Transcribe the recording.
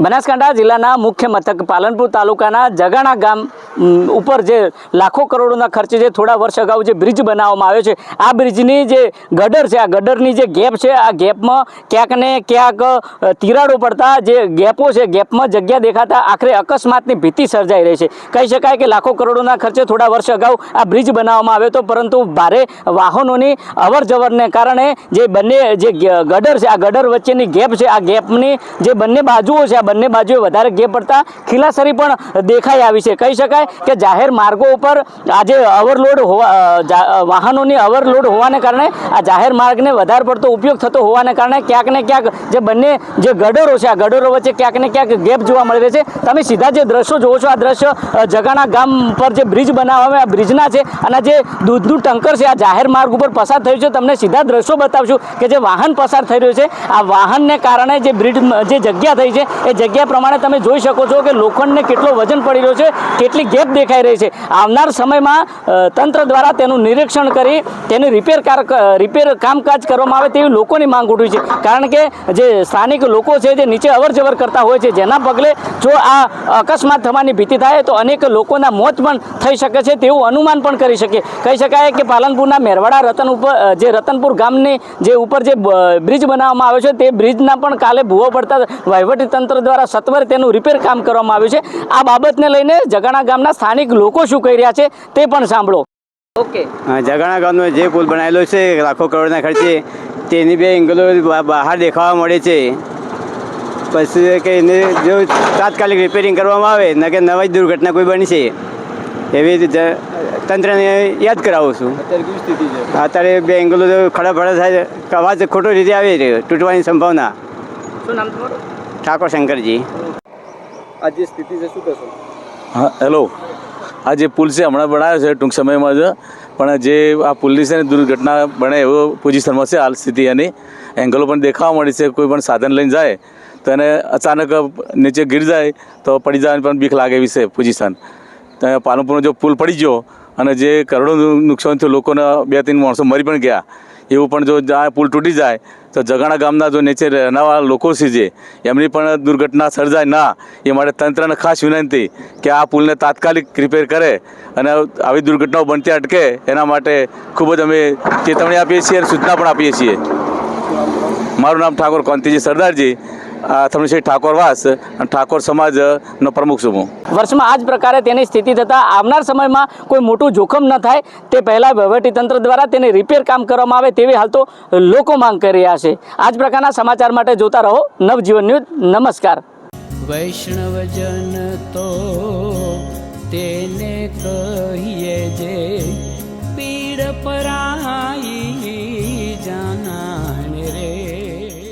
બનાસકાંઠા જિલ્લાના મુખ્ય મથક પાલનપુર તાલુકાના જગાણા ગામ ઉપર જે લાખો કરોડોના ખર્ચે જે થોડા વર્ષ અગાઉ જે બ્રિજ બનાવવામાં આવ્યો છે, આ બ્રિજની જે ગડર છે, આ ગડરની જે ગેપ છે, આ ગેપમાં ક્યાંક ને ક્યાંક તિરાડો પડતા જે ગેપો છે, ગેપમાં જગ્યા દેખાતા આખરે અકસ્માતની ભીતિ સર્જાઈ રહી છે. કહી શકાય કે લાખો કરોડોના ખર્ચે થોડા વર્ષ અગાઉ આ બ્રિજ બનાવવામાં આવ્યો હતો, પરંતુ ભારે વાહનોની અવરજવરને કારણે જે બંને, જે ગડર છે, આ ગડર વચ્ચેની ગેપ છે, આ ગેપની જે બંને બાજુઓ છે, આ બંને બાજુએ વધારે ગેપ પડતા ખીલાસરી પણ દેખાઈ આવી છે. કહી શકાય કે જાહેર માર્ગો ઉપર આજે ઓવરલોડ હોવા વાહનોની ઓવરલોડ હોવાને કારણે આ જાહેર માર્ગને વધારે પડતો ઉપયોગ થતો હોવાને કારણે ક્યાંક ને ક્યાંક જે બંને જે ગડરો છે, આ ગડરો વચ્ચે ક્યાંક ને ક્યાંક ગેપ જોવા મળી રહે છે. તમે સીધા જે દ્રશ્યો જોવો છો, આ દ્રશ્ય જગાણા ગામ પર જે બ્રિજ બનાવવામાં આ બ્રિજના છે, અને જે દૂધનું ટંકર છે, આ જાહેર માર્ગ ઉપર પસાર થયું છે, તમને સીધા દ્રશ્યો બતાવશું કે જે વાહન પસાર થઈ રહ્યું છે. આ વાહનને કારણે જે બ્રિજ જે જગ્યા થઈ છે, એ જગ્યા પ્રમાણે તમે જોઈ શકો છો કે લોખંડને કેટલો વજન પડી રહ્યો છે, કેટલી ગેપ દેખાઈ રહી છે. આવનાર સમયમાં તંત્ર દ્વારા તેનું નિરીક્ષણ કરી, તેનું રિપેર રિપેર કામકાજ કરવામાં આવે તેવી લોકોની માંગ ઉઠી છે. કારણ કે જે સ્થાનિક લોકો છે, જે નીચે અવરજવર કરતા હોય છે, જેના પગલે જો આ અકસ્માત થવાની ભીતિ થાય, તો અનેક લોકોના મોત પણ થઈ શકે છે તેવું અનુમાન પણ કરી શકીએ. કહી શકાય કે પાલનપુરના મેરવાડા રતન ઉપર જે રતનપુર ગામની જે ઉપર જે બ્રિજ બનાવવામાં આવ્યો છે, તે બ્રિજના પણ કાલે ભૂવો પડતા વહીવટી તંત્ર દ્વારા સત્વરે તેનું રિપેર કામ કરવામાં આવ્યું છે. આ બાબતને લઈને જગાણા ગામના સ્થાનિક લોકો શું કહી રહ્યા છે તે પણ સાંભળો. ઓકે. જગાણા ગામનો જે પુલ બનાવેલો છે લાખો કરોડના ખર્ચે તેની બે એંગલો બહાર દેખાવા મળે છે. પછી કે એને જો તાત્કાલિક રિપેરિંગ કરવામાં આવે ન કે નવા જ દુર્ઘટના કોઈ બની છે એવી રીતે તંત્રને યાદ કરાવું છું. અત્યારે બે એંગલો ખડા ફડા થાય છે, અવાજ ખોટો રીતે આવી રહ્યો તૂટવાની સંભાવના. શું નામ તમારું? ઠાકોર શંકરજી આજે સ્થિતિ છે શું કહેશો? હા હેલો આ જે પુલ છે હમણાં બનાવ્યો છે ટૂંક સમયમાં જ. પણ જે આ પુલની છે ને દુર્ઘટના બને એવો પોઝિશનમાં છે હાલ સ્થિતિ એની. એંગલો પણ દેખાવા મળી છે કોઈ પણ સાધન લઈને જાય તો એને અચાનક નીચે ગીર જાય તો પડી જવાની પણ બીક લાગે એવી છે પોઝિશન. તો પાલનપુરનો જો પુલ પડી ગયો અને જે કરોડો નુકસાન થયું લોકોને બે ત્રણ માણસો મરી પણ ગયા. એવું પણ જો આ પુલ તૂટી જાય, તો જગાણા ગામના જો નીચે રહેનારા લોકો છે જે, એમની પણ દુર્ઘટના સર્જાય ના, એ માટે તંત્રને ખાસ વિનંતી કે આ પુલને તાત્કાલિક રિપેર કરે અને આવી દુર્ઘટનાઓ બનતી અટકે, એના માટે ખૂબ જ અમે ચેતવણી આપીએ છીએ અને સૂચના પણ આપીએ છીએ. મારું નામ ઠાકોર કોંતીજી સરદારજી. આ થમણસિંહ ઠાકોરવાસ અને ઠાકોર સમાજનો પ્રમુખ છું હું. વર્ષમાં આ જ પ્રકારે તેની સ્થિતિ થતાં આવનાર સમયમાં કોઈ મોટું જોખમ ન થાય. તે પહેલાં વહીવટીતંત્ર દ્વારા તેને રિપેર કામ કરવામાં આવે તેવી હાલ તો લોકો માંગ કરી રહ્યા છે. આ જ પ્રકારના સમાચાર માટે જોતા રહો. નવજીવન ન્યૂઝ નમસ્કાર. વૈષ્ણવજન તો તેને કર